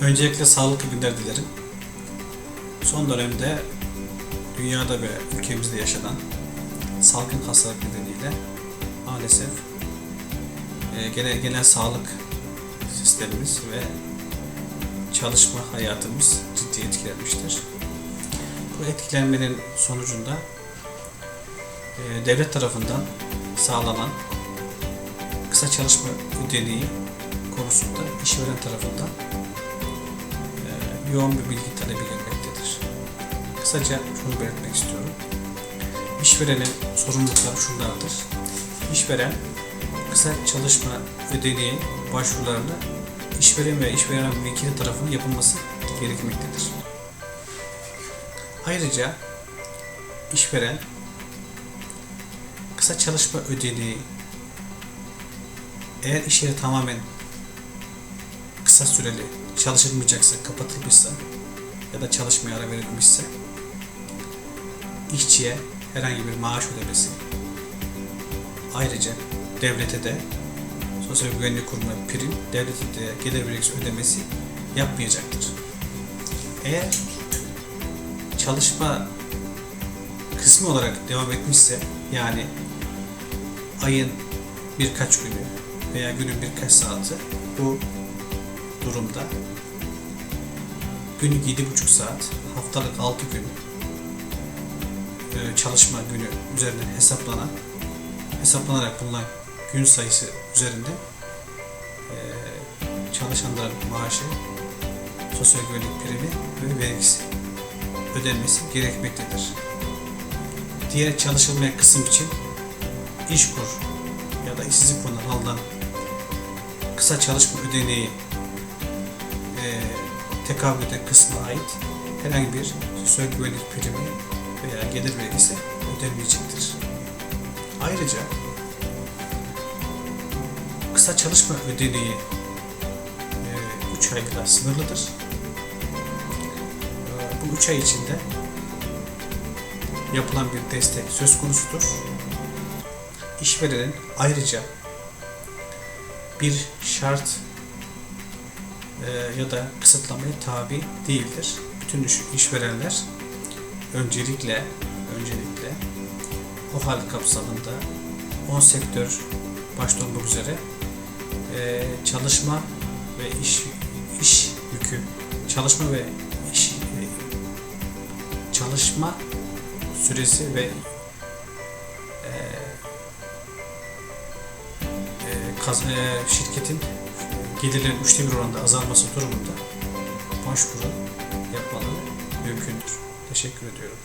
Öncelikle sağlıklı günler dilerim. Son dönemde dünyada ve ülkemizde yaşanan salgın hastalık nedeniyle maalesef e, genel, genel sağlık sistemimiz ve çalışma hayatımız ciddi etkilenmiştir. Bu etkilenmenin sonucunda e, devlet tarafından sağlanan kısa çalışma ödeneği konusunda işveren tarafından yoğun bir bilgi talebi gelmektedir. Kısaca şunu belirtmek istiyorum. İşverenin sorumlulukları şunlardır. İşveren kısa çalışma ödeneği başvurularını işveren ve işveren vekili tarafından yapılması gerekmektedir. Ayrıca işveren kısa çalışma ödeneği eğer iş yeri tamamen kısa süreli çalışılmayacaksa, kapatılmışsa ya da çalışmaya ara verilmişse işçiye herhangi bir maaş ödemesi ayrıca devlete de Sosyal Güvenlik Kurumu'na prim, devlete de gelir vergisi ödemesi yapmayacaktır. Eğer çalışma kısmı olarak devam etmişse yani ayın birkaç günü veya günün birkaç saati bu durumda günlük 7,5 saat, haftalık 6 gün e, çalışma günü üzerinden hesaplanan hesaplanarak bulunan gün sayısı üzerinde e, çalışanların maaşı, sosyal güvenlik primi ve vergisi ödenmesi gerekmektedir. Diğer çalışılmayan kısım için İşkur ya da işsizlik fonundan alınan kısa çalışma ödeneği e, tekabül eden kısmına ait herhangi bir sosyal güvenlik primi veya gelir vergisi ödenmeyecektir. Ayrıca kısa çalışma ödeneği 3 ay kadar sınırlıdır. E, bu 3 ay içinde yapılan bir destek söz konusudur. İşverenin ayrıca bir şart e, ya da kısıtlamaya tabi değildir. Bütün iş, işverenler öncelikle öncelikle o hal kapsamında 10 sektör başta olmak üzere e, çalışma ve iş iş yükü çalışma ve iş e, çalışma süresi ve e, kaz- e, şirketin gelirlerin üçte bir oranda azalması durumunda başvuru yapmaları mümkündür. Teşekkür ediyorum.